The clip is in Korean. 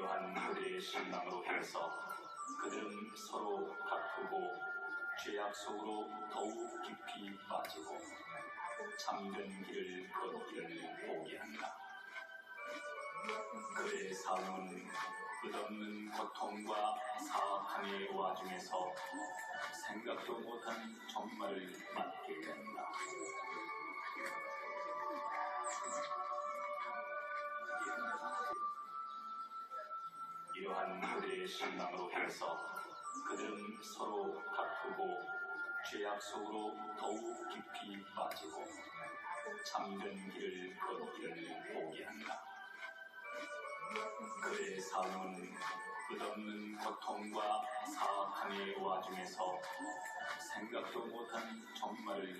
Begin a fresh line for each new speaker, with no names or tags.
이러한 그들의 신앙으로 해서 그들은 서로 다투고 죄악 속으로 더욱 깊이 빠지고 참된 길을 걷기를 포기한다. 그의 삶은 끝없는 고통과 사악함의 와중에서 생각도 못한 정말을 맞게 된다. 이러한 그들의 신앙으로 해서 그들은 서로 다투고 죄악 속으로 더욱 깊이 빠지고 참된 길을 걷기를 포기한다. 그의 삶은 끝없는 고통과 사악함의 와중에서 생각도 못한 정말을